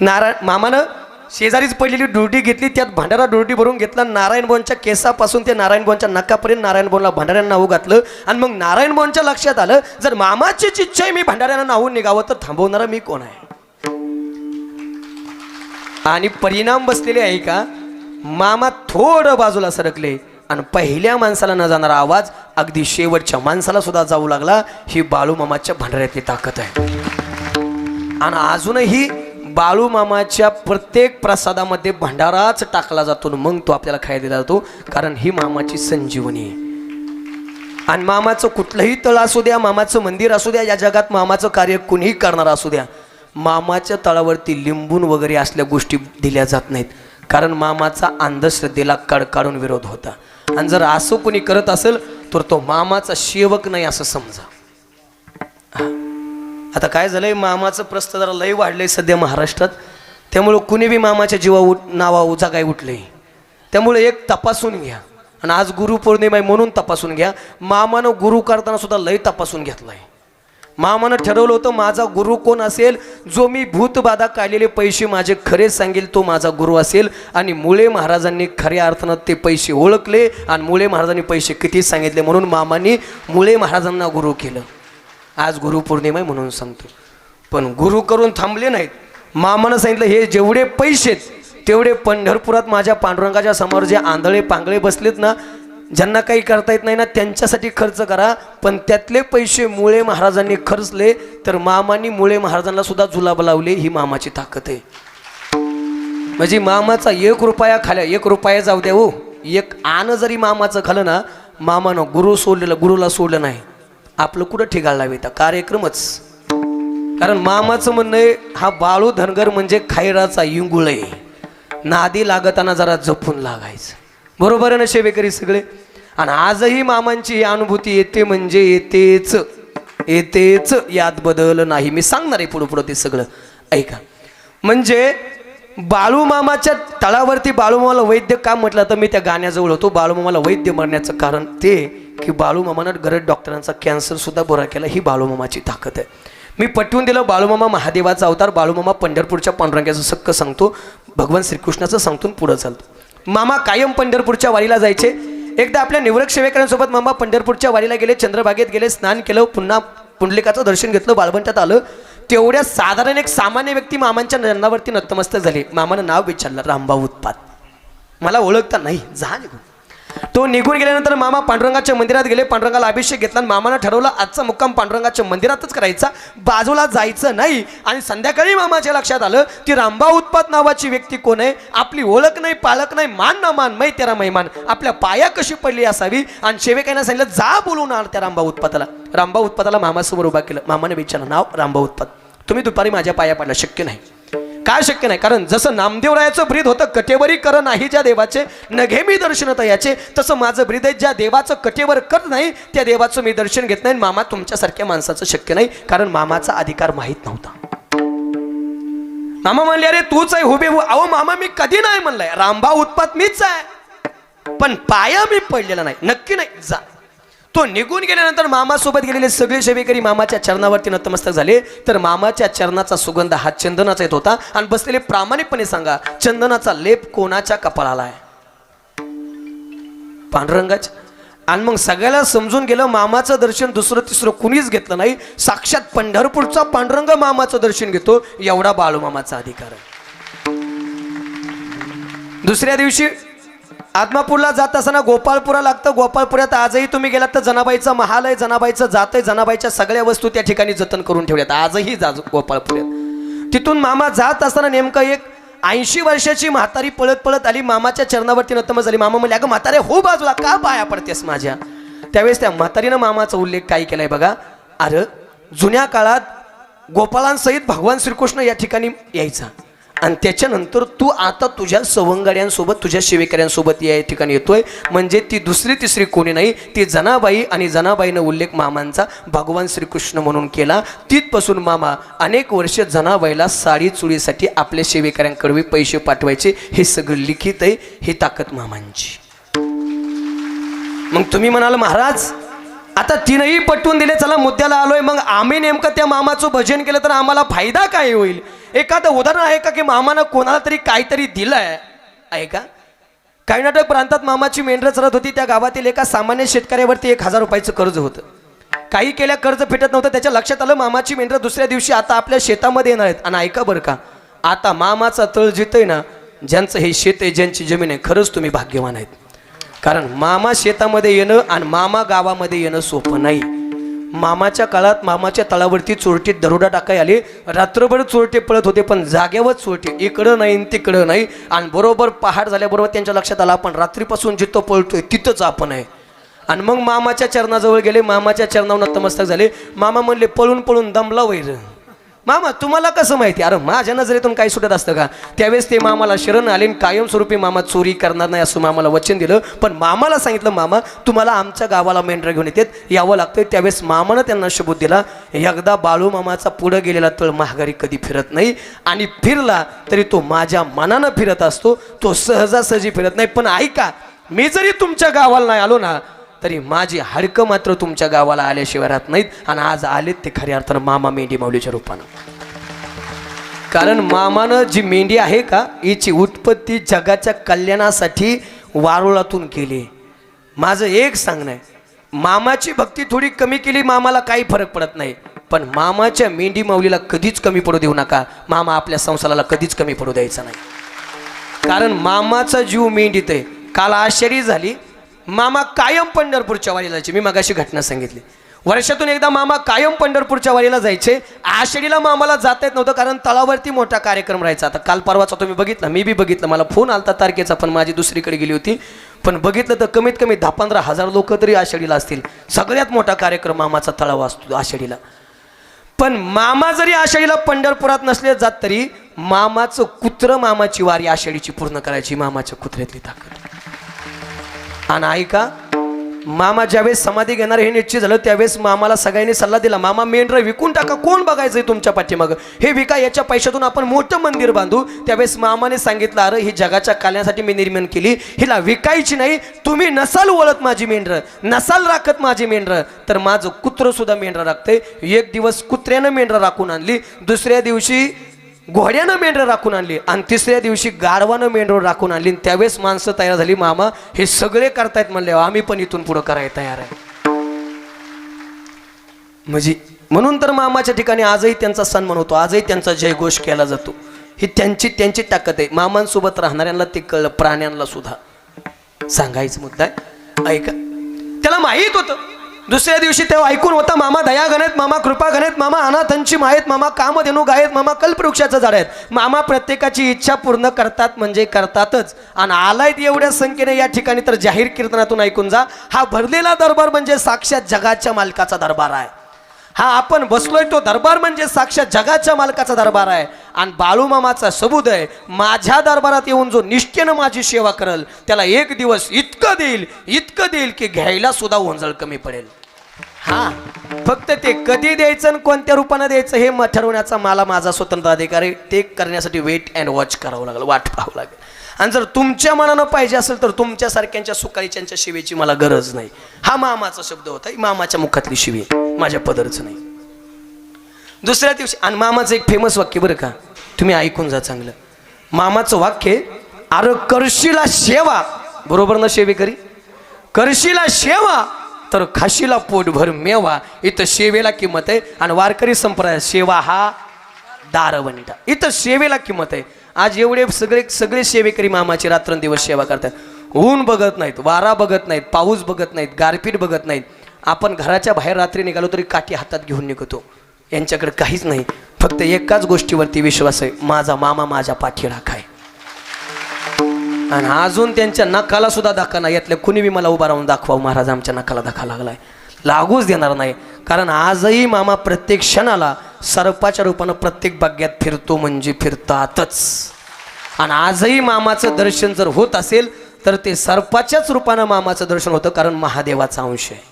नारायण मामानं शेजारीच पडलेली डुरटी घेतली त्यात भांडारा डुरटी भरून घेतला नारायणभोनच्या केसापासून ते नारायणभवनच्या नकापर्यंत नारायण बोनला भांडाऱ्यांना नाव घातलं. आणि मग नारायणभवनच्या लक्षात आलं जर मामाचीच इच्छा आहे मी भांडाऱ्यांना नाहून निघावं तर थांबवणारा मी कोण आहे? आणि परिणाम बसलेले आहे का? मामा थोडं बाजूला सरकले आणि पहिल्या माणसाला न जाणारा आवाज अगदी शेवटच्या माणसाला सुद्धा जाऊ लागला. ही बाळू मामाच्या भांडाऱ्यातली ताकद आहे. आणि अजूनही बाळू मामाच्या प्रत्येक प्रसादामध्ये भंडाराच टाकला जातो आणि मग तो आपल्याला खायला दिला जातो. कारण ही मामाची संजीवनी आहे. आणि मामाचं कुठलंही तळ असू द्या मामाचं मंदिर असू द्या या जगात मामाचं कार्य कुणीही करणार असू द्या. मामाच्या तळावरती लिंबून वगैरे असल्या गोष्टी दिल्या जात नाहीत. कारण मामाचा अंधश्रद्धेला कडकाडून विरोध होता. आणि जर असं कोणी करत असेल तर तो मामाचा सेवक नाही असं समजा. आता काय झालंय? मामाचं प्रस्त जरा लय वाढलंय सध्या महाराष्ट्रात. त्यामुळं कुणी बी मामाच्या जीवा उठ नावा उजा काय उठले त्यामुळे एक तपासून घ्या. आणि आज गुरुपौर्णिमा आहे म्हणून तपासून घ्या. मामानं गुरु करताना सुद्धा लय तपासून घेतलाय. मामानं ठरवलं होतं माझा गुरु कोण असेल? जो मी भूतबाधा काढलेले पैसे माझे खरे सांगेल तो माझा गुरु असेल. आणि मुळे महाराजांनी खऱ्या अर्थानं ते पैसे ओळखले. आणि मुळे महाराजांनी पैसे किती सांगितले म्हणून मामांनी मुळे महाराजांना गुरु केलं. आज गुरुपौर्णिमा आहे म्हणून सांगतो. पण गुरु करून थांबले नाहीत. मामानं सांगितलं हे जेवढे पैसे आहेत तेवढे पंढरपुरात माझ्या पांडुरंगाच्या समोर जे आंधळे पांगळे बसलेत ना ज्यांना काही करता येत नाही ना त्यांच्यासाठी खर्च करा. पण त्यातले पैसे मुळे महाराजांनी खर्चले तर मामानी मुळे महाराजांना सुद्धा जुलाब लावले ही मामाची ताकद आहे. म्हणजे मामाचा एक रुपया खाल्या एक रुपया जाऊ द्या हो. एक आण जरी मामाचं खालं ना मामानं गुरु सोडलेलं गुरुला सोडलं नाही. आपलं कुठं ठिकाण लावायचा कार्यक्रमच. कारण मामाचं म्हणणं आहे हा बाळू धनगर म्हणजे खायराचा इंगुळ आहे. नादी लागताना जरा जपून लागायचं. बरोबर आहे ना शेवेकरी सगळे? आणि आजही मामांची ही अनुभूती येते म्हणजे येतेच. येतेच यात बदल नाही. मी सांगणार आहे पुढं पुढं ते सगळं. ऐका. म्हणजे बाळूमामाच्या तळावरती बाळूमामाला वैद्य का म्हटलं तर मी त्या गाण्याजवळ होतो. बाळूमामाला वैद्य म्हणण्याचं कारण ते की बाळूमामानं गरज डॉक्टरांचा कॅन्सर सुद्धा बरा केला. ही बाळूमामाची ताकद आहे. मी पटवून दिलं बाळूमामा महादेवाचा अवतार बाळूमामा पंढरपूरच्या पांडुरंग्याचं सक्क सांगतो. भगवान श्रीकृष्णाचं सांगतो पुढं चालतो. मामा कायम पंढरपूरच्या वारीला जायचे. एकदा आपल्या निवडक सेवेकरांसोबत मामा पंढरपूरच्या वारीला गेले चंद्रभागेत गेले स्नान केलं पुन्हा पुंडलिकाचं दर्शन घेतलं बाळबंटात आलं. तेवढ्या साधारण एक सामान्य व्यक्ती मामांच्या नंदावरती नतमस्त झाली. मामानं नाव विचारलं रामभाऊ उत्पात. मला ओळखता नाही. जा निघून. तो निघून गेल्यानंतर मामा पांडुरंगाच्या मंदिरात गेले. पांडुरंगाला अभिषेक घेतला आणि मामानं ठरवलं आजचा मुक्काम पांडुरंगाच्या मंदिरातच करायचा. बाजूला जायचं नाही. आणि संध्याकाळी मामाच्या लक्षात आलं की रामबा उत्पात नावाची व्यक्ती कोण आहे? आपली ओळख नाही पालक नाही मान ना मान मै तेरा मैमान आपल्या पाया कशी पडली असावी? आणि सेवेकांना सांगितलं जा बोलून आण त्या रामबा उत्पाताला. रामबा उत्पाताला मामासमोर उभा केलं. मामाने विचारलं नाव रामबा उत्पात. तुम्ही दुपारी माझ्या पाया पडला शक्य नाही. काय शक्य नाही. कारण जसं नामदेवरायाचं ब्रीद होतं कटेवरी कर नाही ज्या देवाचे नघे मी दर्शन याचे तसं माझं ब्रीद आहे ज्या देवाचं कटेवर कर नाही त्या देवाचं मी दर्शन घेत नाही मामा तुमच्यासारख्या माणसाचं शक्य नाही कारण मामाचा अधिकार माहीत नव्हता. मामा म्हणले अरे तूच आहे हुबे अहो मामा मी कधी नाही म्हणलाय. रामबा उत्पात मीच आहे. पण पाया मी पडलेला नाही. नक्की नाही. जा. तो निघून गेल्यानंतर मामासोबत गेलेले सगळे सेवेकरी मामाच्या चरणावरती नतमस्तक झाले. तर मामाच्या चरणाचा सुगंध हा चंदनाचा येत होता. आणि बसलेले प्रामाणिकपणे सांगा चंदनाचा लेप कोणाच्या कपाळाला आहे? पांडुरंगाच्या आणि मग सगळ्याला समजून गेलं मामाचं दर्शन दुसरं तिसरं कुणीच घेतलं नाही. साक्षात पंढरपूरचा पांडुरंग मामाचं दर्शन घेतो. एवढा बाळूमामाचा अधिकार आहे. दुसऱ्या दिवशी आत्मापूरला जात असताना गोपाळपुरा लागतं. गोपाळपुरात आजही तुम्ही गेलात तर जनाबाईचा महाल आहे. जनाबाईचं जात आहे. जनाबाईच्या सगळ्या वस्तू त्या ठिकाणी जतन करून ठेवल्यात. आजही जा गोपाळपुऱ्यात. तिथून मामा जात असताना नेमकं एक ऐंशी वर्षाची म्हातारी पळत पळत आली. मामाच्या चरणावरती नतम झाली. मामा म्हणले अगं म्हातारे हो बाजूला का पाया पडतेस माझ्या? त्यावेळेस त्या म्हातारीनं मामाचा उल्लेख काय केलाय बघा. अरे जुन्या काळात गोपाळांसहित भगवान श्रीकृष्ण या ठिकाणी यायचा. आणि त्याच्यानंतर तू आता तुझ्या सवंगड्यांसोबत तुझ्या शिवेकऱ्यांसोबत या ठिकाणी येतोय. म्हणजे ती दुसरी तिसरी कोणी नाही ती जनाबाई आणि जनाबाईनं उल्लेख मामांचा भगवान श्रीकृष्ण म्हणून केला. तिथपासून मामा अनेक वर्ष जनाबाईला साडी चुळीसाठी आपल्या सेवेकऱ्यांकडे पैसे पाठवायचे. हे सगळं लिखित आहे ही ताकद मामांची. मग तुम्ही म्हणाल महाराज आता तिनंही पटवून दिले चला मुद्द्याला आलोय. मग आम्ही नेमकं त्या मामाचं भजन केलं तर आम्हाला फायदा काय होईल? एखादं उदाहरण आहे का की मामानं कोणाला तरी काहीतरी दिलंय? आहे का? कर्नाटक प्रांतात मामाची मेंढरं चरत होती. त्या गावातील एका सामान्य शेतकऱ्यावरती एक हजार रुपयाचं कर्ज होतं. काही केल्या कर्ज फेटत नव्हतं. त्याच्या लक्षात आलं मामाची मेंढरं दुसऱ्या दिवशी आता आपल्या शेतामध्ये येणार आहेत. आणि ऐका बरं का आता मामाचा तळ जितय ना ज्यांचं हे शेत आहे ज्यांची जमीन आहे खरंच तुम्ही भाग्यवान आहेत. कारण मामा शेतामध्ये येणं आणि मामा गावामध्ये येणं सोपं नाही. मामाच्या काळात मामाच्या तळावरती चोरटीत दरोडा टाकाय आले. रात्रभर चोरटे पळत होते पण जागेवर चोरटे. इकडं नाही तिकडं नाही. आणि बरोबर पहाड झाल्याबरोबर त्यांच्या लक्षात आला आपण रात्रीपासून जिथं पळतोय तिथंच आपण आहे. आणि मग मामाच्या चरणाजवळ गेले. मामाच्या चरणावर नतमस्तक झाले. मामा म्हणले पळून पळून दमला वैर. मामा तुम्हाला कसं माहिती? अरे माझ्या नजरेतून काही सुटत असतं का? त्यावेळेस ते मामाला शरण आले आणि कायमस्वरूपी मामा चोरी करणार नाही असं मामाला वचन दिलं. पण मामाला सांगितलं मामा तुम्हाला आमच्या गावाला मेंढरा घेऊन येतात यावं लागतंय. त्यावेळेस मामानं त्यांना शबूत दिला. एकदा बाळू मामाचा पुढं गेलेला तळ महागारी कधी फिरत नाही आणि फिरला तरी तो माझ्या मनानं फिरत असतो. तो सहजासहजी फिरत नाही. पण ऐका मी जरी तुमच्या गावाला नाही आलो ना तरी माझी हाडकं मात्र तुमच्या गावाला आल्याशिवाय राहत नाहीत. आणि आज आलेत ते खऱ्या अर्थानं मामा मेंढी माऊलीच्या रूपानं. कारण मामानं जी मेंढी आहे का हिची उत्पत्ती जगाच्या कल्याणासाठी वारुळातून केली. माझं एक सांगणं आहे मामाची भक्ती थोडी कमी केली मामाला काही फरक पडत नाही. पण मामाच्या मेंढी माऊलीला कधीच कमी पडू देऊ नका. मामा आपल्या संसाराला कधीच कमी पडू द्यायचा नाही. कारण मामाचा जीव मेंढीत आहे. काल आश्चर्य झाली मामा कायम पंढरपूरच्या वारीला जायचे. मी मगाशी घटना सांगितली. वर्षातून एकदा मामा कायम पंढरपूरच्या वारीला जायचे. आषाढीला मामाला जाता येत नव्हतं कारण तळावरती मोठा कार्यक्रम राहायचा. आता काल परवाचा तुम्ही बघितला मी बी बघितलं. मला फोन आलता तारखेचा पण माझी दुसरीकडे गेली होती. पण बघितलं तर कमीत कमी दहा पंधरा हजार लोक तरी आषाढीला असतील. सगळ्यात मोठा कार्यक्रम मामाचा तळावा असतो आषाढीला. पण मामा जरी आषाढीला पंढरपुरात नसले जात तरी मामाचं कुत्र मामाची वारी आषाढीची पूर्ण करायची मामाच्या कुत्र्यातली ताकद. आणि ऐका. मामा ज्यावेळेस समाधी घेणार हे निश्चित झालं त्यावेळेस मामाला सगळ्यांनी सल्ला दिला. मामा मेंढरं विकून टाका. कोण बघायचंय तुमच्या पाठीमागं? हे विका याच्या पैशातून आपण मोठं मंदिर बांधू. त्यावेळेस मामाने सांगितलं अरे ही जगाच्या कल्याणासाठी मी निर्माण केली. हिला विकायची नाही. तुम्ही नसाल वळत माझी मेंढरं नसाल राखत माझी मेंढरं तर माझं कुत्रं सुद्धा मेंढरं राखतंय. एक दिवस कुत्र्यानं मेंढरं राखून आणली. दुसऱ्या दिवशी घोड्यानं मेंढरं राखून आणली. आणि तिसऱ्या दिवशी गाढवानं मेंढरं राखून आणली. आणि त्यावेळेस माणसं तयार झाली मामा हे सगळे करतायत म्हणले आम्ही पण इथून पुढं करायला तयार आहे. म्हणजे म्हणून तर मामाच्या ठिकाणी आजही त्यांचा सन्मान होतो. आजही त्यांचा जयघोष केला जातो. ही त्यांची त्यांची ताकद आहे. मामांसोबत राहणाऱ्यांना ते कळलं प्राण्यांना सुद्धा. सांगायचं मुद्दा आहे. ऐका. त्याला माहीत होतं. दुसऱ्या दिवशी तेव्हा ऐकून होता मामा दया गणेत मामा कृपा गणेत मामा अनाथांची मायेत मामा कामधेनू गायत मामा कल्पवृक्षाचं झाड आहेत. मामा प्रत्येकाची इच्छा पूर्ण करतात म्हणजे करतातच. आणि आलायत एवढ्या संख्येने या ठिकाणी तर जाहीर कीर्तनातून ऐकून जा. हा भरलेला दरबार म्हणजे साक्षात जगाच्या मालकाचा दरबार आहे. हा आपण बसलोय तो दरबार म्हणजे साक्षात जगाच्या मालकाचा दरबार आहे. आणि बाळूमामाचा सबूत आहे माझ्या दरबारात येऊन जो निष्ठेनं माझी सेवा करल त्याला एक दिवस इतकं देईल इतकं देईल की घ्यायला सुद्धा ओंजळ कमी पडेल. हा. फक्त ते कधी द्यायचं आणि कोणत्या रूपानं द्यायचं हे म- ठरवण्याचा मला माझा स्वतंत्र अधिकार आहे. ते करण्यासाठी वेट अँड वॉच करावं लागेल वाट पाहावं लागेल. आणि जर तुमच्या मनानं पाहिजे असेल तर तुमच्यासारख्यांच्या सुकाळीच्यांच्या शिवेची मला गरज नाही. हा मामाचा शब्द होता मामाच्या मुखातली शिवी माझ्या पदरचं नाही. दुसऱ्या दिवशी आणि मामाचं एक फेमस वाक्य बरं का? तुम्ही ऐकून जा चांगलं. मामाचं वाक्य अरे करशीला सेवा बरोबर ना सेवेकरी करशीला सेवा तर खाशीला पोटभर मेवा. इथं सेवेला किंमत आहे. आणि वारकरी संप्रदाय सेवा हा दारवंट इथं सेवेला किंमत आहे. आज एवढे सगळे सगळे सेवेकरी मामाची रात्रंदिवस सेवा करतात. ऊन बघत नाहीत वारा बघत नाहीत पाऊस बघत नाहीत गारपीट बघत नाहीत. आपण घराच्या बाहेर रात्री निघालो तरी काठी हातात घेऊन निघतो. यांच्याकडे काहीच नाही. फक्त एकाच गोष्टीवरती विश्वास आहे. माझा मामा माझ्या पाठी काय आणि अजून त्यांच्या नकाला सुद्धा धक्का नाही यातल्या कुणी बी मला उभा राहून दाखवा महाराज आमच्या नकाला धक्का लागलाय. लागूच देणार नाही. कारण आजही मामा प्रत्येक क्षणाला सर्पाच्या रूपानं प्रत्येक बाग्यात फिरतो म्हणजे फिरतातच. आणि आजही मामाचं दर्शन जर होत असेल तर ते सर्पाच्याच रूपानं मामाचं दर्शन होतं कारण महादेवाचा अंश आहे.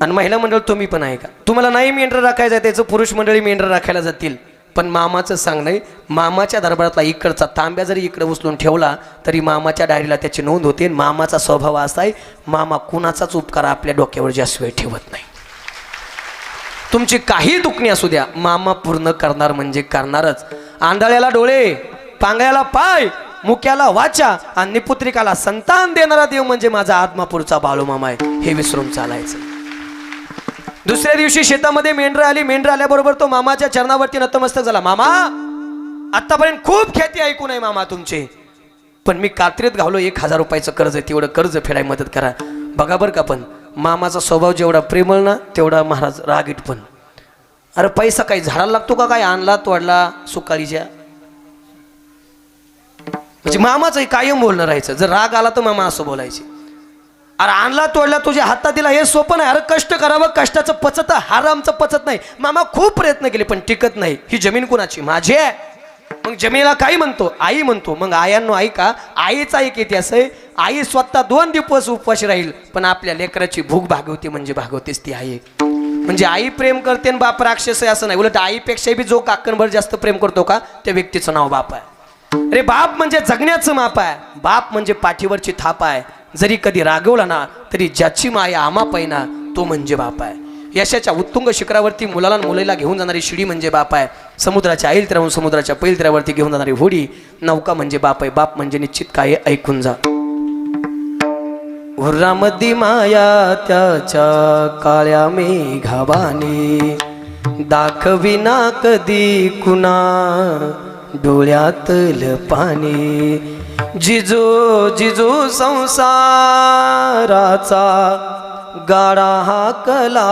आणि महिला मंडळ तुम्ही पण आहे का? तुम्हाला नाही मेंढर राखायचं आहे त्याचं पुरुष मंडळी मेंढर राखायला जातील. पण मामाचं सांग नाही मामाच्या दरबारातला इकडचा तांब्या जरी इकडे उचलून ठेवला तरी मामाच्या डायरीला त्याची नोंद होते आणि मामाचा स्वभाव असा आहे मामा कुणाचाच उपकार आपल्या डोक्यावर जास्त वेळ ठेवत नाही. तुमची काही दुखणी असू द्या मामा पूर्ण करणार म्हणजे करणारच. आंधळ्याला डोळे पांगळ्याला पाय मुक्याला वाचा आणि निपुत्रिकाला संतान देणारा देव म्हणजे माझा आत्मापूरचा बाळूमामा आहे. हे विसरून चालायचं. दुसऱ्या दिवशी शेतामध्ये मेंढरं आली. मेंढरं आल्याबरोबर तो मामाच्या चरणावरती नतमस्तक झाला. मामा आतापर्यंत खूप ख्याती ऐकून आहे मामा तुमचे. पण मी कात्रीत घालो एक हजार रुपयाचं कर्ज आहे. तेवढं कर्ज फेडाय मदत करा. बघा बरं का पण मामाचा स्वभाव जेवढा प्रेमळ ना तेवढा महाराज रागीट पण. अरे पैसा काही झाडाला लागतो का काय? आणला तोडला सुकारीच्या म्हणजे मामाचं कायम बोलणं राहायचं. जर राग आला तर मामा असं बोलायचे. अरे आणला तोडला तुझ्या हातात दिला हे सोपं नाही. अरे कष्ट करावं कष्टाचं पचत हारामचं पचत नाही. मामा खूप प्रयत्न केले पण टिकत नाही. ही जमीन कुणाची? माझी आहे. मग जमिनीला काही म्हणतो? आई म्हणतो. मग आयांनो ऐका. आईचा एक इतिहास आहे. आई स्वतः दोन दिवस उपवाशी राहील पण आपल्या लेकराची भूक भागवते म्हणजे भागवतेच ती आई. म्हणजे आई प्रेम करते आणि बाप राक्षस आहे असं नाही. उलट आईपेक्षाही बी जो काकणभर जास्त प्रेम करतो का त्या व्यक्तीचं नाव बाप आहे. अरे बाप म्हणजे जगण्याचं माप आहे. बाप म्हणजे पाठीवरची थाप आहे. जरी कधी रागवला ना तरी ज्याची माया आमा पैना तो म्हणजे बाप आहे. यशाच्या उत्तुंग शिखरावरती मुलाला मुलीला घेऊन जाणारी शिडी म्हणजे बाप आहे. समुद्राच्या आईल तिरावून समुद्राच्या पैल तिरावरती घेऊन जाणारी होडी नौका म्हणजे बाप आहे. बाप म्हणजे निश्चित काय ऐकून जा. हुर्रामध्ये माया त्याच्या काळ्या मेघावाने दाखविना कधी कुणा डोळ्यातल पाणी. जिजो जिजो संसाराचा गाडा हाकला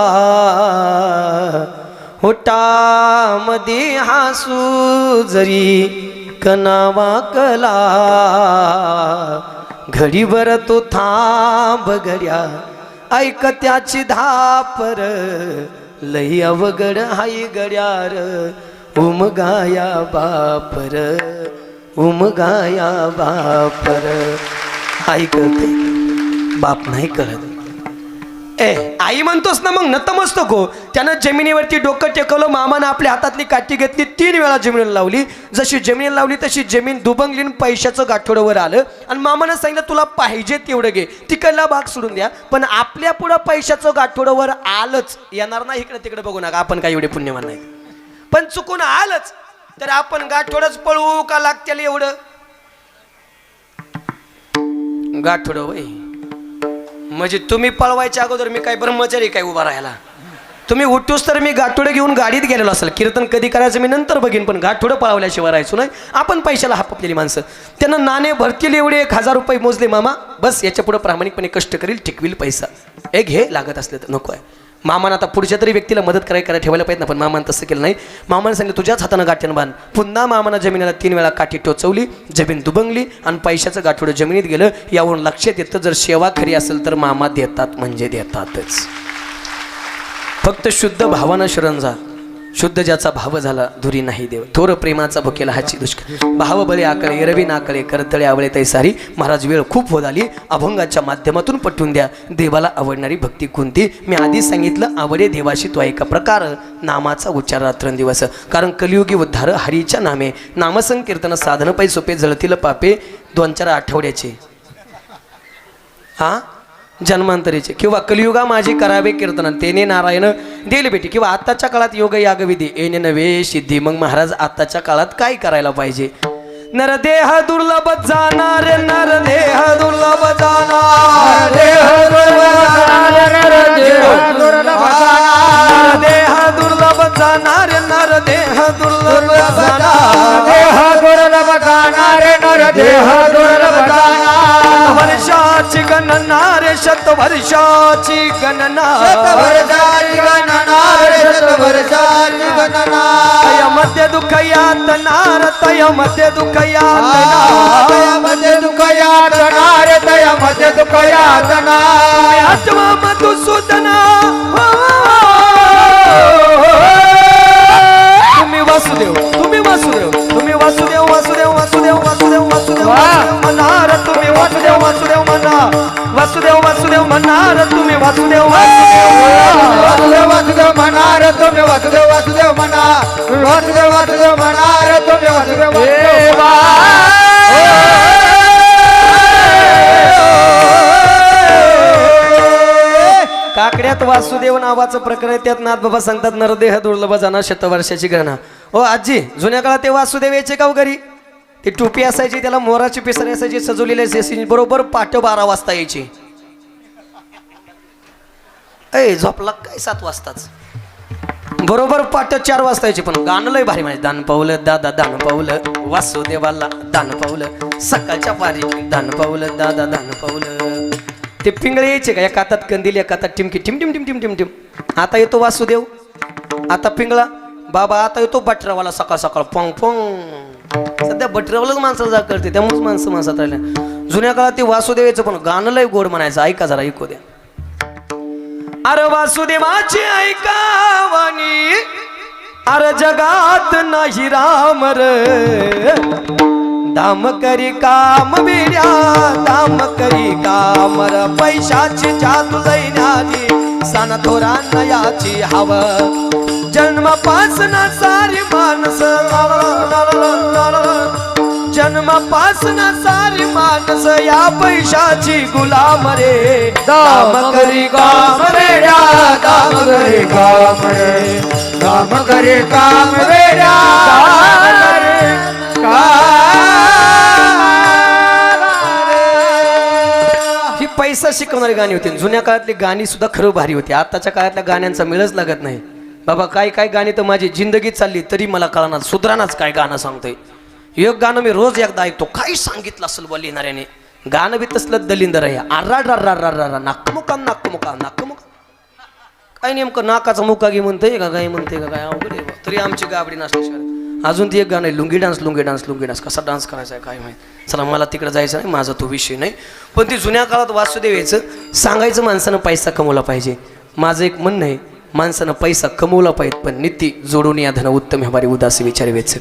होटामध्ये हासू जरी कनावा कला. घडीवर तो थांब घड्या ऐक त्याची धापर. लई अवघड हाई गड्यार उमगाया बापर. उमगाया बापर ऐकत बाप नाही कळत. ए आई म्हणतोस ना मग नतमस्तक हो. त्यानं जमिनीवरती डोकं टेकवलं मामानं आपल्या हातातली काठी घेतली तीन वेळा जमिनीला लावली. जशी जमिनीला लावली तशी जमीन दुबंगलीन पैशाचं गाठोडवर आलं. आणि मामानं सांगितलं तुला पाहिजे तेवढं घे. तिकडला भाग सोडून द्या. पण आपल्या पुढं पैशाचं गाठोड्यावर आलंच. येणार नाही इकडे तिकडे बघू नका. आपण काय एवढे पुण्यवान नाही पण चुकून आलंच. तर आपण गाठोडच पळवू का लागतेल एवढं? गाठोड वय म्हणजे तुम्ही पळवायच्या अगोदर मी काय ब्रह्मचारी काय उभा राहायला? तुम्ही उठूस तर मी गाठोडं घेऊन गाडीत गेलेलो असेल. कीर्तन कधी करायचं मी नंतर बघीन पण गाठोडं पळवल्याशिवाय राहायचो नाही. आपण पैशाला हापलेली माणसं. त्यांना नाणे भरतील एवढे एक हजार रुपये मोजले मामा. बस याच्यापुढे प्रामाणिकपणे कष्ट करील टिकविल पैसा. एक घे लागत असले तर नको आहे. मामानं आता पुढच्या तरी व्यक्तीला मदत करायला करायला ठेवायला पाहिजे ना पण मामानं तसं केलं नाही. मामानं सांगितलं तुझ्याच हातानं गाठ्यानं बांध. पुन्हा मामानं जमिनीला तीन वेळा काठी टोचवली जमीन दुबंगली आणि पैशाचं गाठोडं जमिनीत गेलं. यावरून लक्षात येतं जर सेवा खरी असेल तर मामा देतात म्हणजे देतातच. फक्त शुद्ध भावानं शरण जा. शुद्ध ज्याचा भाव झाला धुरी नाही देव. थोर प्रेमाचा भुकेला हाची दुष्काळ भाव बळे आकळे एरवी नाकळे करतळे आवळे तैसारी महाराज वेळ खूप होत आली अभंगाच्या माध्यमातून पटवून द्या. देवाला आवडणारी भक्ती कोणती? मी आधी सांगितलं आवडे देवाशी तो एका प्रकार. नामाचा उच्चार रात्रंदिवस. कारण कलियुगी उद्धार हरीच्या नामे. नामसंकीर्तन साधन पै सोपे जळतील पापे. दोन चार आठवड्याचे. हा? जन्मांतरीचे. किंवा कलियुगा माझी करावे कीर्तन तेने नारायण देईल बेटी किंवा आताच्या काळात योग यागविधी येणे नवे सिद्धी. मग महाराज आताच्या काळात काय करायला पाहिजे? नरदेह दुर्लभ जाणार नरदेह दुर्लभ जाणार. देह नरदेह दुर्लभ जाणार नरदेह दुर्लभ जाणार. वर्षाची गणना. रे शत वर्षाची गणना. तयमध्ये दुःख यातनार तयमध्ये दुःख यातना आत्मा मधुसूदना तुम्ही वासुदेव तुम्ही वासुदेव तुम्ही वासुदेव वासुदेव वासुदेव वासुदेव वासुदेव वासुदेव मनार तुम्ही वासुदेव वासुदेव वासुदेव मनार तुम्ही वासुदेव वासुदेव. वासुदेव म्हणार तुम्ही वासुदेव वासुदेव म्हणा. वासुदेव वासुदेव म्हणार तुम्ही वासुदेव वासुदेव काकड्या पुण्यात वासुदेव नावाचं प्रकरण आहे त्यात नाथ बाबा सांगतात नरदेह दुर्लभ जाणार शतवर्षाची गणना. हो आजी जुन्या काळात ते वासुदेव यायचे का हो घरी? ती टोपी असायची त्याला मोराची पिसरी असायची सजवलेली असायची बरोबर पाठ बारा वाजता यायची. ऐ झोपला काय सात वाजताच? बरोबर पाठ चार वाजता यायची पण गाणं लय भारी म्हणजे दान पावलं दादा दान पावलं वासुदेवाला दान पावलं सकाळच्या पारी दान पावलं दादा दान पावलं. ते पिंगळे यायचे का एका हातात कंदील एका हातात टिमकी टिम टिम टिम टिम टिम टिम आता येतो वासुदेव आता पिंगळा बाबा आता येतो बटरावाला सकाळ सकाळ पोंग पोंग. सध्या बटरावालाच माणसाला जाग करते त्यामुळेच माणसं माणसात राहिले जुन्या काळात ते वासुदेव यायचं पण गाणं लय गोड म्हणायचं ऐका जरा ऐकू द्या. अरे वासुदेवाची ऐकावानी अरे जगात नाही राम र. दाम करी काम बिड्या दाम करी काम र. पैशाची जादू लैन्याची सन थोरांना याची हव. जन्मापासून सारी माणस जन्मापासून सारी माणस या पैशाची गुलाम रे. दाम करी काम वेड्या काम करे काम रे. काम करे काम काम ही पैसा शिकवणारी गाणी होती. जुन्या काळातली गाणी सुद्धा खरं भारी होती. आताच्या काळातल्या गाण्यांचा मेळच लागत नाही. बाबा काय काय गाणी तर माझी जिंदगी चालली तरी मला कळणार सुधरानाच काय गाणं सांगतोय. एक गाणं मी रोज एकदा ऐकतो काय सांगितलं असेल बा लिहिणाऱ्याने गाणं बी तसलं दलिंदर आहे. आर्राड रार रार रार नाकमुका नाकमुका नाकमुका. काय नेमकं नाकाचा मुका घे म्हणतंय का काय म्हणते का काय? अवघड आहे तरी आमची गाबडी नसल्याशिवाय अजून ती एक गाणं आहे lungi dance lungi dance lungi dance. कसा डान्स करायचा आहे काय माहीत? चला मला तिकडे जायचं नाही माझा तो विषय नाही. पण ती जुन्या काळात वासुदेव यायचं सांगायचं माणसानं पैसा कमवला पाहिजे. माझं एक म्हणणं आहे माणसानं पैसा कमवला पाहिजे पण नित्य जोडून या धन उत्तम हमारी उदासी विचार वेच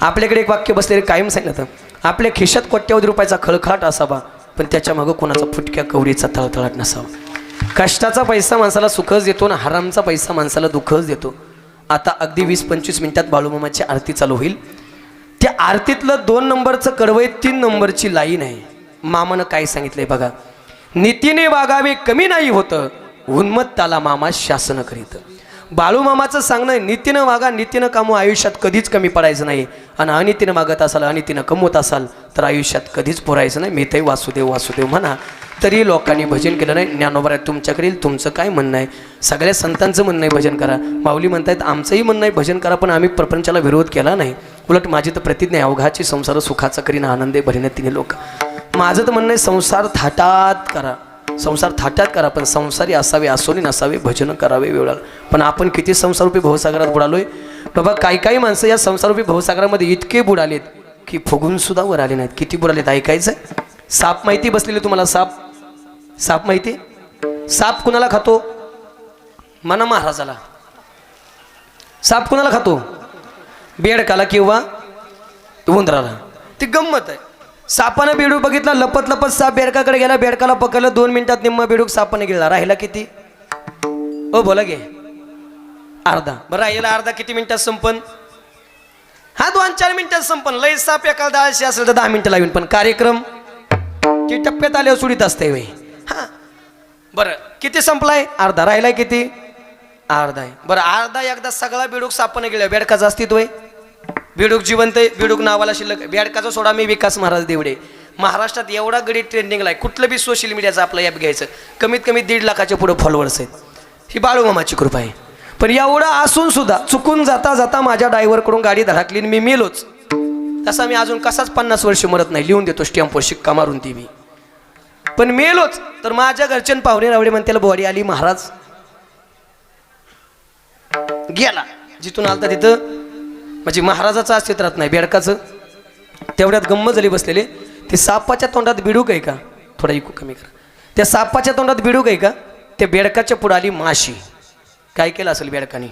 आपल्याकडे एक वाक्य बसलेले कायम सांगितलं तर आपल्या खिशात कोट्यावधी रुपयाचा खळखळाट असावा पण त्याच्या मागं कोणाचा फुटक्या कवडीचा तळतळाट नसावा. कष्टाचा पैसा माणसाला सुखच देतो आणि हरामचा पैसा माणसाला दुःखच देतो. आता अगदी वीस पंचवीस मिनिटात बाळूमामाची आरती चालू होईल. त्या आरतीतलं दोन नंबरचं कडवय तीन नंबरची लाईन आहे. मामानं काय सांगितलंय बघा नीतीने वागावे कमी नाही होतं उन्मत्ताला मामा शासन करीत. बाळूमामाचं सांगणं नितीनं नीतीनं वागा नीतीनं कामू आयुष्यात कधीच कमी पडायचं नाही. आणि अनितीनं मागत असाल अनितीनं कमवत असाल तर आयुष्यात कधीच पुरायचं नाही. मी ते वासुदेव वासुदेव म्हणा. तरी लोकांनी भजन केलं नाही. ज्ञानोबरा तुमच्याकडे तुमचं काय म्हणणं आहे? सगळ्या संतांचं म्हणणं आहे भजन करा. माऊली म्हणतायत आमचंही म्हणणं आहे भजन करा पण आम्ही प्रपंचाला विरोध केला नाही. उलट माझी तर प्रतिज्ञा आहे अवघाची संसार सुखाचा करीन आनंदे भरीन तिने लोक. माझं तर म्हणणं आहे संसार थाटात करा. संसार थाट्यात करा पण संसारी असावे असोनी नसावे भजन करावे वेळा पण आपण किती संसारूपी भवसागरात बुडालोय? बाबा काही काही माणसं या संसारूपी भवसागरामध्ये इतके बुडालेत की फुगून सुद्धा वर आले नाहीत. किती बुडालेत ऐकायचं साप माहिती बसलेली तुम्हाला साप? साप माहिती? साप कुणाला खातो? मना महाराजाला. साप कुणाला खातो? बेडकाला किंवा उंदराला. ती गंमत आहे. सापानं बेडूक बघितला लपत लपत साप बेडकाकडे गेला बेडकाला पकडलं दोन मिनिटात निम्म बेडूक सापाने गेला राहिला किती? ओ बोला गे अर्धा. बरं राहिला अर्धा किती मिनिटात संपन? हा दोन चार मिनिटात संपन. लय साप एका दहाशे असेल तर दहा मिनिटं लावीन पण कार्यक्रम ती टप्प्यात आल्यावर सुडीत असते वय हा. बरं किती संपलाय? अर्धा. राहिलाय किती? अर्धा आहे. बरं अर्धा एकदा सगळा बेडूक सापाने गेला बेडकाचं अस्तित्व आहे. बिडूक जिवंत आहे नावाला शिल्लक. बॅडकाचा सोडा मी विकास महाराज देवडे. महाराष्ट्रात एवढा गडी ट्रेंडिंगला आहे. कुठलं बी सोशल मीडियाचं आपलं ॲप घ्यायचं. कमीत कमी दीड लाखाच्या पुढं फॉलोअर्स आहेत. ही बाळूमामाची कृपा आहे. पण एवढं असून सुद्धा चुकून जाता जाता माझ्या ड्रायव्हरकडून गाडी धडकली आणि मी मेलोच. तसा मी अजून कसाच पन्नास वर्ष मरत नाही. लिहून देतो स्टॅम्पवर शिक्का मारून ती मी. पण मेलोच. तर माझ्या घरच्यान पाहुणे रावडे म्हणते बॉडी आली महाराज. गेला. जिथून आलता तिथं म्हणजे महाराजाचं अस्तित्वात नाही बेडकाचं. तेवढ्यात गंमत झाली बसलेले. ते सापाच्या तोंडात बिडूक आहे का? थोडा इकू कमी करा. त्या सापाच्या तोंडात बिडूक आहे का? त्या बेडकाच्या पुढे आली माशी. काय केलं असेल बेडकाने?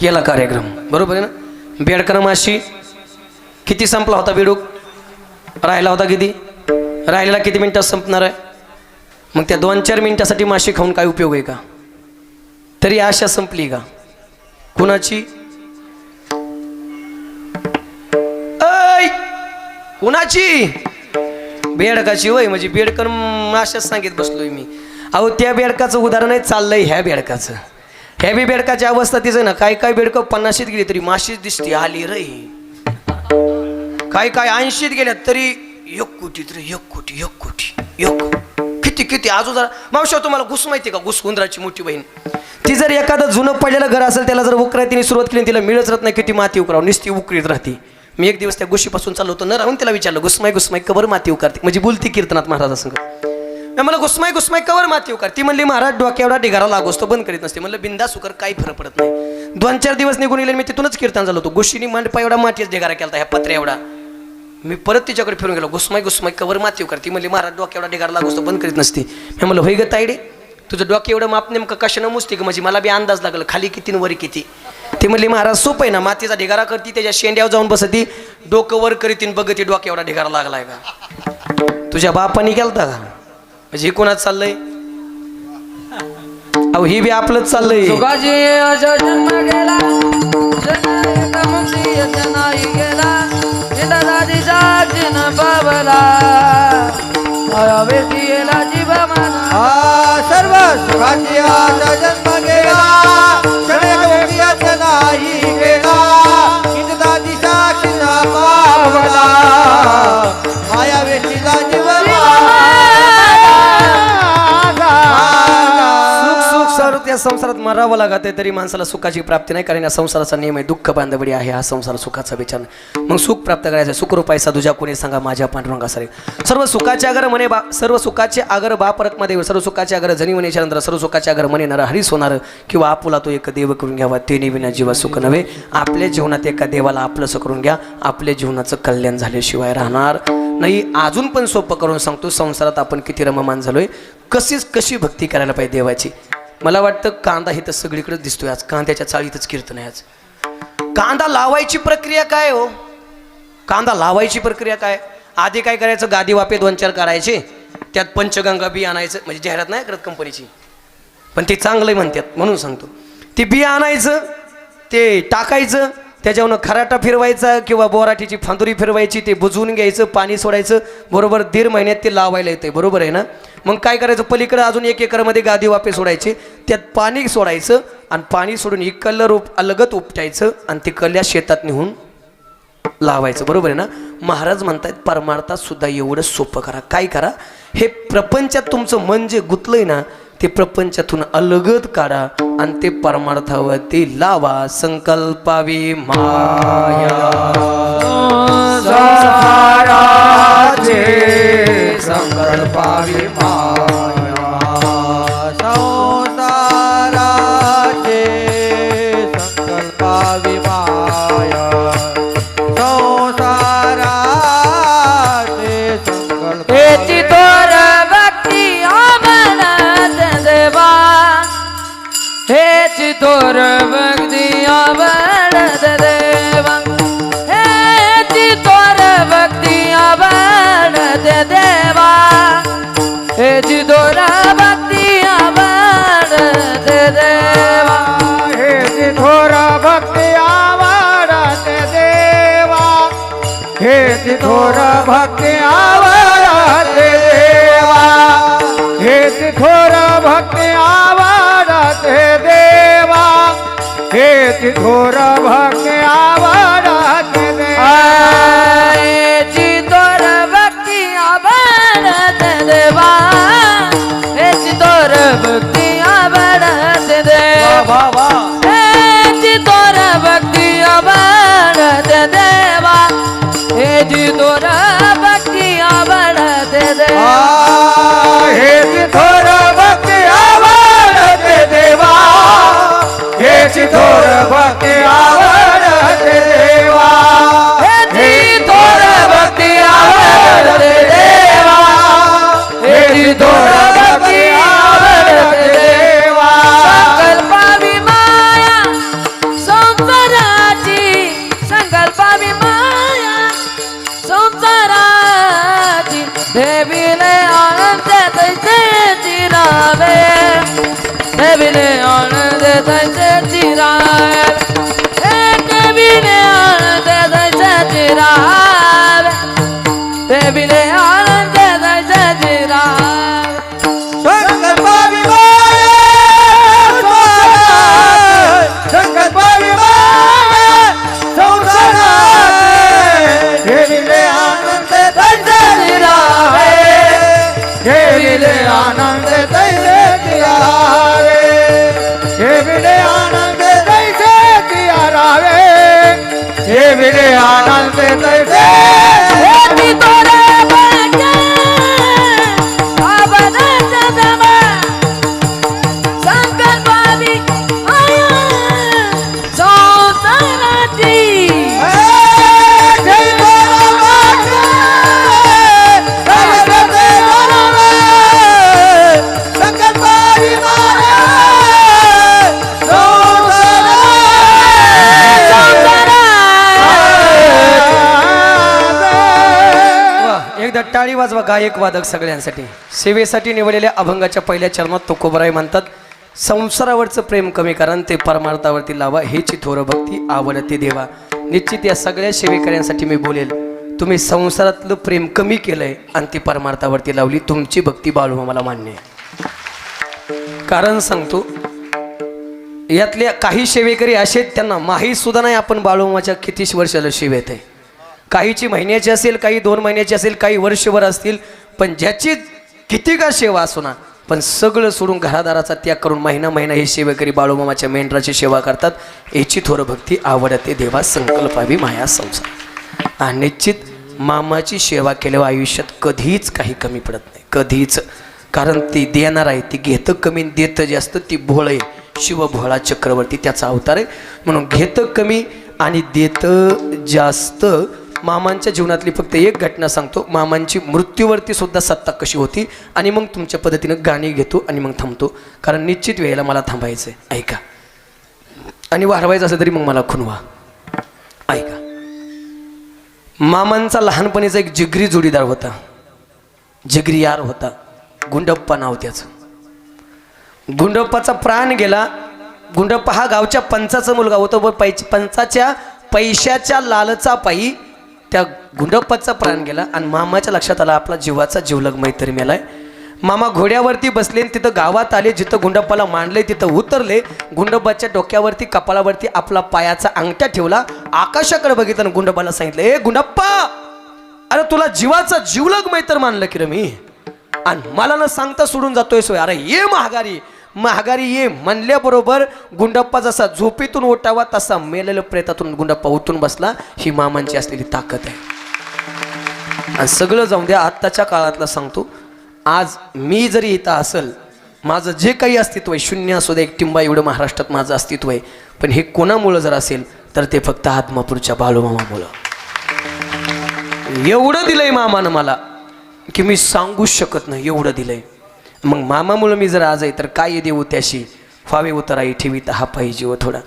केला कार्यक्रम. बरोबर आहे ना? बेडकर माशी. किती संपला होता बिडूक? राहिला होता किती? राहिलेला किती मिनिटात संपणार आहे? मग त्या दोन चार मिनिटासाठी मासे खाऊन काय उपयोग आहे का? तरी आशा संपली का? कुणाची? ऐ! कुणाची? बेडकाची होय म्हणजे बेडकन माशाच सांगित बसलोय मी. अहो त्या बेडकाचं उदाहरण आहे चाललंय ह्या बेडकाचं. ह्या बी बेडकाची अवस्था तिचं ना काय काय बेडकं पन्नाशीत गेली तरी माशीच दिसते आली रे. काय काय ऐंशीत गेल्या तरी एक कोटी तर एक कोटी एक कोटी एक किती किती? अजून जरा मावशा तुम्हाला घुस माहिती का? घुस उंदराची मोठी बहीण. ती जर एखादं जुनं पडलेलं घर असेल त्याला जर उकरायतीने सुरुवात केली तिला मिळत राहत नाही किती माती उकराव निस्ती उकरीत राहते. मी एक दिवस त्या गोष्टीपासून चाललो होतो न राहून तिला विचारलं घुसमाई घुसमाई कवर माती उकारते म्हणजे बोलती कीर्तनात महाराजासंग. मला घुसमाई घुसमाई कवर माती उकार ती म्हणली महाराज डोक्यावडा ढिगारा लागोस तो बंद करीत नसते. म्हणलं बिंदा सुकर काही फरक पडत नाही. दोन चार दिवस निघून गेले मी तिथूनच कीर्तन झालो होतो. गोष्टीनी मांडपा एवढा मातीच ढिगारा केला ह्या पत्र्या एवढा. मी परत तिच्याकडे फिरून गेलो. घुसमाई घुसमाई कवर माती करते ती म्हणली महाराज डोक्या एवढा लागोस लागू बंद करीत नसते. मी म्हणलं होय ग तायडे तुझं डोके एवढं माप नेमकं कशानं मुसते का म्हणजे मला बी अंदाज लागला खाली किती न किती? ती म्हणले महाराज सोप आहे ना मातीचा ढिगारा करती त्याच्या शेंड्यावर जाऊन बसती डोकं वर करीतीन बघती डोक्या एवढा ढिगारा लागलाय का तुझ्या बापाने केलता का? म्हणजे हे कोणाच चाललंय? अहो ही बी आपलंच चाललंय. सुखाची अशा जन्म गेला. नाही गेला. पावला सर्व सुखाची आता जन्म गेला. नाही दिशा पावला माया वेशीला या संसारात मरावं लागत आहे तरी माणसाला सुखाची प्राप्ती नाही कारण या संसाराचा नियम आहे दुःख बांधवडी आहे हा संसार सुखाचा विचार मग सुख प्राप्त करायचं सुखरूपायचा तुझ्या कोणी सांगा माझ्या पांडुरंगा सारे सर्व सुखाचे आगर म्हणे बा सर्व सुखाचे आगर बा परत मध्ये सर्व सुखाचे आगर जनी म्हणेच्या नंतर सर्व सुखाचे आगर म्हणे नर हरीस होणार किंवा आपुला तो एक देव करून घ्यावा ते विना जीवा सुख नव्हे. आपल्या जीवनात एका देवाला आपलंसं करून घ्या आपल्या जीवनाचं कल्याण झाल्याशिवाय राहणार नाही. अजून पण सोपं करून सांगतो संसारात आपण किती रममान झालोय कशीच कशी भक्ती करायला पाहिजे देवाची. मला वाटतं कांदा हे तर सगळीकडे दिसतोय आज. कांद्याच्या चाळीतच कीर्तन आहे आज. कांदा लावायची प्रक्रिया काय हो? कांदा लावायची प्रक्रिया काय? आधी काय करायचं? गादी वापे दोन चार करायचे त्यात पंचगंगा बी आणायचं. म्हणजे जाहिरात नाही करत कंपनीची. पण ते चांगलं म्हणतात म्हणून सांगतो. ते बी आणायचं ते टाकायचं त्याच्यावरनं खराटा फिरवायचा किंवा बोराटीची फांदुरी फिरवायची ते बुजवून घ्यायचं पाणी सोडायचं. बरोबर दीड महिन्यात ते लावायला येते बरोबर आहे ना? मग काय करायचं? पलीकडे अजून एक एकरमध्ये गादी वापे सोडायचे. त्यात पाणी सोडायचं आणि पाणी सोडून एक कलर उप अलगत उपटायचं आणि ते कल्या शेतात नेऊन लावायचं. बरोबर आहे ना? महाराज म्हणतायत परमार्थात सुद्धा एवढं सोपं करा. काय करा? हे प्रपंचात तुमचं मन जे गुतलंय ना ते प्रपंचातून अलगद काढा आणि ते परमार्थावरती लावा. संकल्पावी माया संसाराचे पावी माया. संसाराचे पावी माया. संसाराचे संकल्प हेची तोर भक्ती आवडत देवा. हेची तोर भक्ती आवडत देवा थोर भक्ती आवडत देवा। हेच थोर भक्ती आवडत देवा। हेच थोर भक्ती हेची तोर भक्ती टाळी वाजवा गायक वादक सगळ्यांसाठी. सेवेसाठी निवडलेल्या अभंगाच्या पहिल्या चरणात तुकोबराय म्हणतात संसारावरचं प्रेम कमी करा आणि ते परमार्थावरती लावा हेची थोर भक्ती आवडते देवा. निश्चित या सगळ्या सेवेकऱ्यांसाठी मी बोलेल तुम्ही संसारातलं प्रेम कमी केलंय आणि ती परमार्थावरती लावली तुमची भक्ती बाळू मला मान्य आहे. कारण सांगतो यातल्या काही सेवेकरी असे आहेत, त्यांना माहीत सुद्धा नाही आपण बाळूमाच्या किती वर्षाला शिवेत आहे. काहीची महिन्याची असेल काही दोन महिन्याची असेल काही वर्षभर असतील पण ज्याची किती का सेवा असो ना पण सगळं सोडून घरादाराचा त्याग करून महिना महिना हे सेवेकरी बाळूमामाच्या मेंढराची सेवा करतात याची थोर भक्ती आवडते देवा संकल्पावी माया संसार. आणि निश्चित मामाची सेवा केल्यावर आयुष्यात कधीच काही कमी पडत नाही कधीच. कारण ती देणार आहे ती घेतं कमी देतं जास्त ती भोळ आहे शिव भोळा चक्रवर्ती त्याचा अवतार आहे. म्हणून घेतं कमी आणि देतं जास्त मामांच्या जीवनातली फक्त एक घटना सांगतो. मामांची मृत्यूवरती सुद्धा सत्ता कशी होती आणि मग तुमच्या पद्धतीनं गाणी घेतो आणि मग थांबतो. कारण निश्चित वेळेला मला थांबायचं आहे ऐका. आणि वाढवायचं असेल तरी मग मला खुनवा ऐका. मामांचा लहानपणीचा एक जिगरी जोडीदार होता. जिगरी यार होता. गुंडप्पा नाव त्याचं. गुंडप्पाचा प्राण गेला. गुंडप्पा हा गावच्या पंचाचा मुलगा होता. व पै पंचाच्या पैशाच्या लालचा पायी त्या गुंडप्पाचा प्राण गेला आणि मामाच्या लक्षात आला आपला जीवाचा जीवलग मैत्री मेलाय. मामा घोड्यावरती बसले आणि तिथं गावात आले जिथं गुंडप्पाला मांडले तिथं उतरले. गुंडप्पाच्या डोक्यावरती कपाळावरती आपला पायाचा अंगठा ठेवला. आकाशाकडे बघितलं गुंडप्पाला सांगितलं ए गुंडप्पा अरे तुला जीवाचा जीवलग मैत्र मानलं की रे मी? आणि मला न सांगता सोडून जातोय सोय अरे ये महागारी महागारी ये म्हणल्याबरोबर गुंडप्पा जसा झोपेतून ओटावा तसा मेलेल्या प्रेतातून गुंडप्पा उठून बसला. ही मामांची असलेली ताकद आहे. आणि सगळं जाऊन द्या आत्ताच्या काळातला सांगतो. आज मी जरी इथं असल माझं जे काही अस्तित्व आहे शून्य असू दे एक टिंबा एवढं महाराष्ट्रात माझं अस्तित्व आहे. पण हे कोणामुळं जर असेल तर ते फक्त आत्मापूरच्या बाळूमामामुळं एवढं दिलंय मामानं मला की मी सांगूच शकत नाही एवढं दिलंय. मग मामामुळं मी जर आज आहे तर काय देऊ त्याशी? फावे उतराई ठेवी हा पाहिजे व थोडा.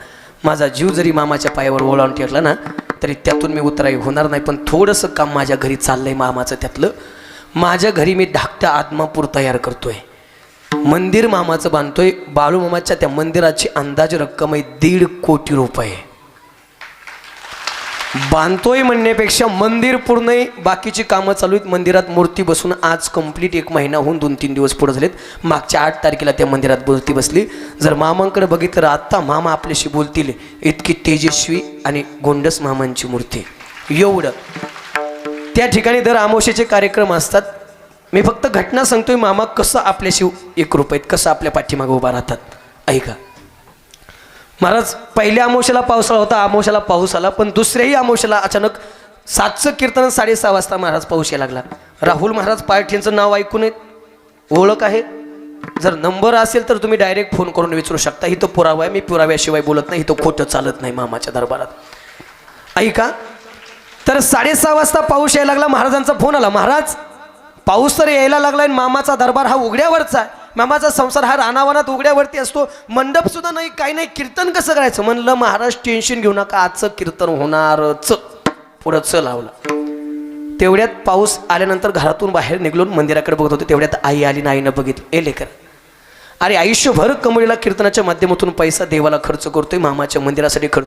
माझा जीव जरी मामाच्या पायावर ओलावून ठेवला ना तरी त्यातून मी उतराई होणार नाही. पण थोडंसं काम माझ्या घरी चाललंय मामाचं त्यातलं. माझ्या घरी मी धाकटा आत्मापूर तयार करतोय. मंदिर मामाचं बांधतोय. बाळू मामाच्या त्या मंदिराची अंदाज रक्कम आहे दीड कोटी रुपये. बांधतोय म्हणण्यापेक्षा मंदिर पूर्ण बाकीची कामं चालू आहेत. मंदिरात मूर्ती बसून आज कंप्लीट एक महिना होऊन दोन तीन दिवस पुढे झालेत. मागच्या आठ तारखेला त्या मंदिरात मूर्ती बसली. जर मामांकडे बघितलं तर आत्ता मामा आपल्याशी बोलतील. इतकी तेजस्वी आणि गोंडस मामांची मूर्ती. एवढं. त्या ठिकाणी दर आमोशेचे कार्यक्रम असतात. मी फक्त घटना सांगतोय मामा कसं आपल्याशी एक आहेत कसं आपल्या पाठीमागे उभा राहतात. ऐका. महाराज पहिल्या अमावश्याला पावसाळा होता आमोशाला पाऊस आला पण दुसऱ्याही आमोशाला अचानक सातचं कीर्तन साडेसहा वाजता महाराज पाऊस यायला लागला. राहुल महाराज पार्टींचं नाव ऐकून येत ओळख आहे. जर नंबर असेल तर तुम्ही डायरेक्ट फोन करून विचारू शकता ही तो पुरावा आहे मी पुराव्याशिवाय बोलत नाही तो खोटं चालत नाही मामाच्या दरबारात. ऐका तर साडेसहा वाजता पाऊस यायला लागला महाराजांचा फोन आला. महाराज पाऊस तर यायला लागला आणि मामाचा दरबार हा उघड्यावरचा आहे. मामाचा संसार हा रानावनात उघड्यावरती असतो. मंडप सुद्धा नाही काही नाही कीर्तन कसं करायचं? म्हणलं महाराज टेन्शन घेऊ नका आजचं कीर्तन होणारच. पुढं च लावला. तेवढ्यात पाऊस आल्यानंतर घरातून बाहेर निघलून मंदिराकडे बघत होते. तेवढ्यात आई आली नाही न बघितलं ए लेकर अरे आयुष्यभर कमळीला कीर्तनाच्या माध्यमातून पैसा देवाला खर्च करतोय मामाच्या मंदिरासाठी खर्च